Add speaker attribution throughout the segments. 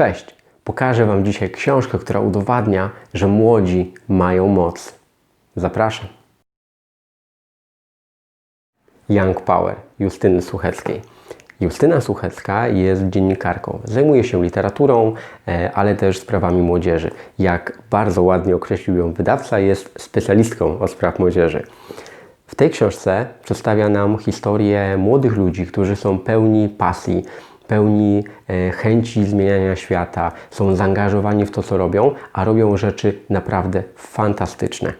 Speaker 1: Cześć! Pokażę Wam dzisiaj książkę, która udowadnia, że młodzi mają moc. Zapraszam. Young Power Justyny Sucheckiej. Justyna Suchecka jest dziennikarką. Zajmuje się literaturą, e, ale też sprawami młodzieży. Jak bardzo ładnie określił ją wydawca, jest specjalistką od spraw młodzieży. W tej książce przedstawia nam historię młodych ludzi, którzy są pełni pasji, pełni e, chęci zmieniania świata, są zaangażowani w to, co robią, a robią rzeczy naprawdę fantastyczne.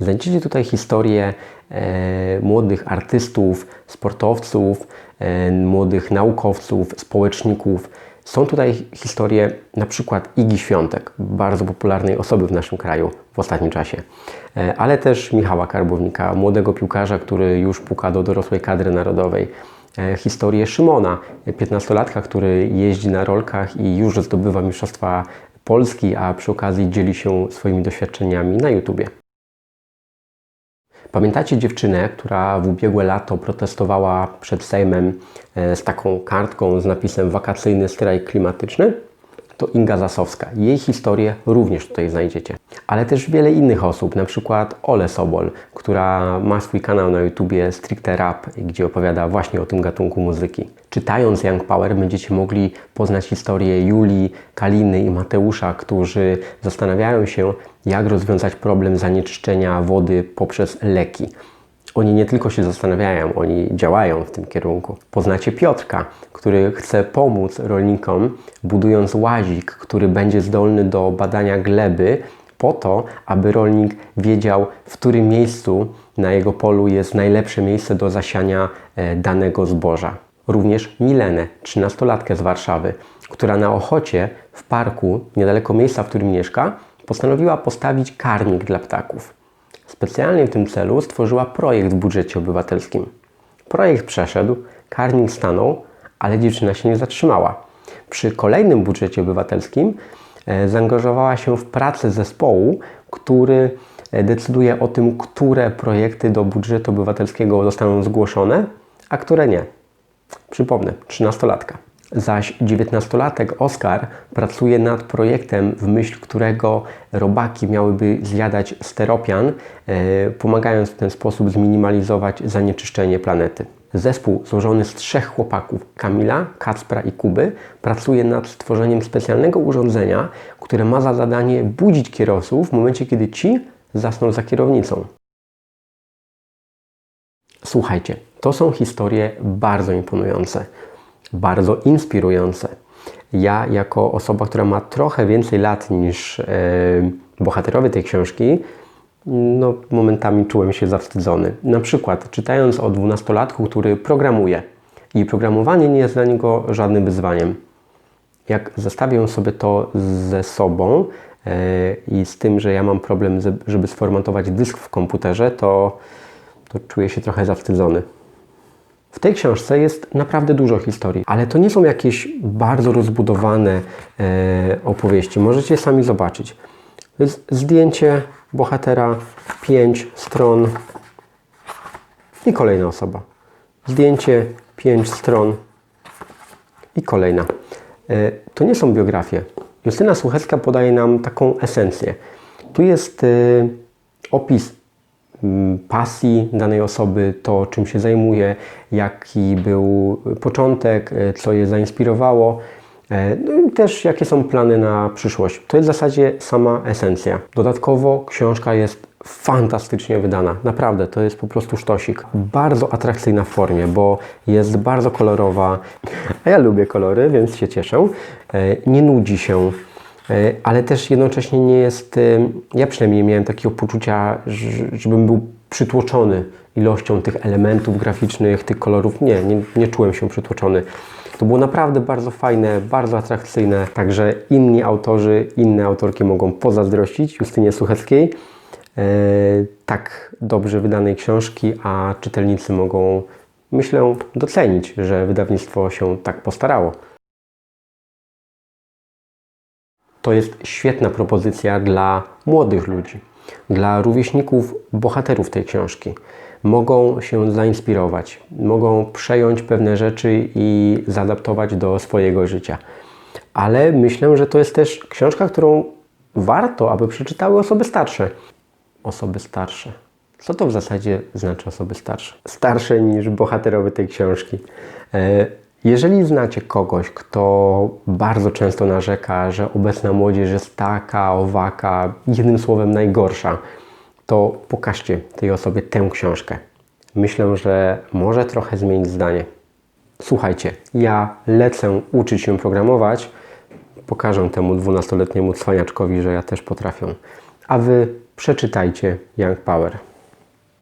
Speaker 1: Znajdziecie tutaj historię e, młodych artystów, sportowców, e, młodych naukowców, społeczników. Są tutaj historie na przykład Igi Świątek, bardzo popularnej osoby w naszym kraju w ostatnim czasie, ale też Michała Karbownika, młodego piłkarza, który już puka do dorosłej kadry narodowej. E, Historię Szymona, 15-latka, który jeździ na rolkach i już zdobywa Mistrzostwa Polski, a przy okazji dzieli się swoimi doświadczeniami na YouTubie. Pamiętacie dziewczynę, która w ubiegłe lato protestowała przed Sejmem e, z taką kartką z napisem wakacyjny strajk klimatyczny? To Inga Zasowska. Jej historię również tutaj znajdziecie. Ale też wiele innych osób, na przykład Ole Sobol, która ma swój kanał na YouTubie Stricte Rap, gdzie opowiada właśnie o tym gatunku muzyki. Czytając Young Power będziecie mogli poznać historię Julii, Kaliny i Mateusza, którzy zastanawiają się, jak rozwiązać problem zanieczyszczenia wody poprzez leki. Oni nie tylko się zastanawiają, oni działają w tym kierunku. Poznacie Piotrka, który chce pomóc rolnikom, budując łazik, który będzie zdolny do badania gleby, po to, aby rolnik wiedział, w którym miejscu na jego polu jest najlepsze miejsce do zasiania e, danego zboża. Również Milenę, 13-latkę z Warszawy, która na Ochocie w parku, niedaleko miejsca, w którym mieszka, postanowiła postawić karnik dla ptaków. Specjalnie w tym celu stworzyła projekt w budżecie obywatelskim. Projekt przeszedł, karnik stanął, ale dziewczyna się nie zatrzymała. Przy kolejnym budżecie obywatelskim e, zaangażowała się w pracę zespołu, który e, decyduje o tym, które projekty do budżetu obywatelskiego zostaną zgłoszone, a które nie. Przypomnę, 13-latka. Zaś 19-latek Oskar pracuje nad projektem, w myśl którego robaki miałyby zjadać steropian, e, pomagając w ten sposób zminimalizować zanieczyszczenie planety. Zespół złożony z trzech chłopaków, Kamila, Kacpra i Kuby, pracuje nad stworzeniem specjalnego urządzenia, które ma za zadanie budzić kierowców w momencie, kiedy ci zasną za kierownicą. Słuchajcie, to są historie bardzo imponujące, bardzo inspirujące. Ja, jako osoba, która ma trochę więcej lat niż e, bohaterowie tej książki, no, momentami czułem się zawstydzony. Na przykład, czytając o dwunastolatku, który programuje i programowanie nie jest dla niego żadnym wyzwaniem. Jak zestawię sobie to ze sobą e, i z tym, że ja mam problem, żeby sformatować dysk w komputerze, to, to czuję się trochę zawstydzony. W tej książce jest naprawdę dużo historii, ale to nie są jakieś bardzo rozbudowane e, opowieści. Możecie sami zobaczyć. To jest zdjęcie bohatera, pięć stron i kolejna osoba. Zdjęcie, pięć stron i kolejna. E, To nie są biografie. Justyna Słuchecka podaje nam taką esencję. Tu jest e, opis pasji danej osoby, to czym się zajmuje, jaki był początek, e, co je zainspirowało, e, no i też jakie są plany na przyszłość. To jest w zasadzie sama esencja. Dodatkowo książka jest fantastycznie wydana. Naprawdę, to jest po prostu sztosik. Bardzo atrakcyjna w formie, bo jest bardzo kolorowa. A ja lubię kolory, więc się cieszę. E, Nie nudzi się ale też jednocześnie nie jest, e, ja przynajmniej nie miałem takiego poczucia, że- żebym był przytłoczony ilością tych elementów graficznych, tych kolorów. Nie, nie, nie czułem się przytłoczony. To było naprawdę bardzo fajne, bardzo atrakcyjne, także inni autorzy, inne autorki mogą pozazdrościć Justynie Sucheckiej e, tak dobrze wydanej książki, a czytelnicy mogą, myślę, docenić, że wydawnictwo się tak postarało. To jest świetna propozycja dla młodych ludzi, dla rówieśników bohaterów tej książki. Mogą się zainspirować, mogą przejąć pewne rzeczy i zaadaptować do swojego życia. ale myślę, że to jest też książka, którą warto, aby przeczytały osoby starsze. Osoby starsze. Co to w zasadzie znaczy osoby starsze? Starsze niż bohaterowie tej książki. Jeżeli znacie kogoś, kto bardzo często narzeka, że obecna młodzież jest taka, owaka, jednym słowem najgorsza, to pokażcie tej osobie tę książkę. Myślę, że może trochę zmienić zdanie. Słuchajcie, ja lecę uczyć się programować. Pokażę temu 12-letniemu cwaniaczkowi, że ja też potrafię. A wy przeczytajcie Young Power.